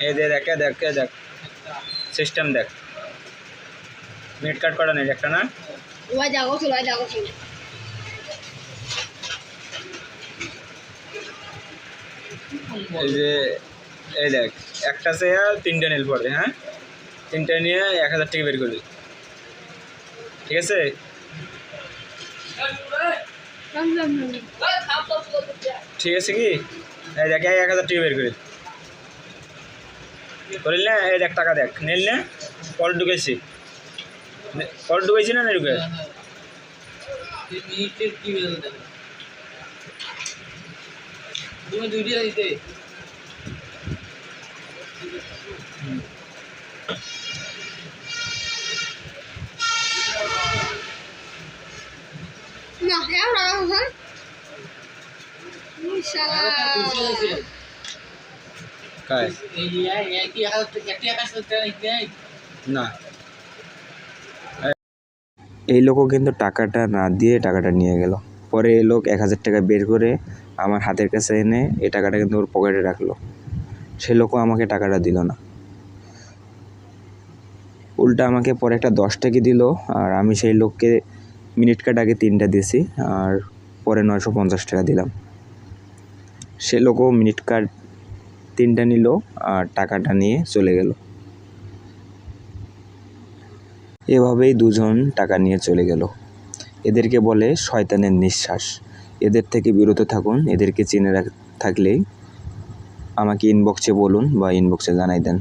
এই যে দেখ দেখ দেখ। সিস্টেম দেখ। মিট কাট করা নেই একটা না? এই যে এই দেখ একটা সে তিনটা নীল পড়বে হ্যাঁ? তিনটা নিয়ে এক হাজার টাকা বের করবি ঠিক আছে? ঠিক আছে কি? এই দেখ এক হাজার টাকা বের করি। করিল না? এই দেখ, টাকা দেখ। নীল না? কল ঢুকেছি। কল ঢুকেছি না ঢুকে তুমি দিতে না হ্যাঁ লাগা হ্যাঁ ইনশাআল্লাহ কায় এই একই হাজার টাকা একটি এক হাজার টাকা নিতে না। এই লোকও কিন্তু টাকাটা না দিয়ে টাকাটা নিয়ে গেল। পরে এই লোক এক হাজার টাকা বের করে আমার হাতের কাছে এনে এই টাকাটা কিন্তু ওর পকেটে রাখল। সে লোকও আমাকে টাকাটা দিল না। উল্টা আমাকে পরে একটা দশ টাকা দিল আর আমি সেই লোককে মিনিট কাট আগে তিনটা দিয়েছি আর পরে নয়শো পঞ্চাশ টাকা দিলাম। সে লোকও মিনিট কার্ড তিনটা নিল আর টাকাটা নিয়ে চলে গেল। এভাবেই দুজন টাকা নিয়ে চলে গেল। এদেরকে বলে শয়তানের নিঃশ্বাস। এদের থেকে বিরত থাকুন, এদেরকে চিনে রাখ, থাকলেই আমাকে ইনবক্সে বলুন বা ইনবক্সে জানাই দেন।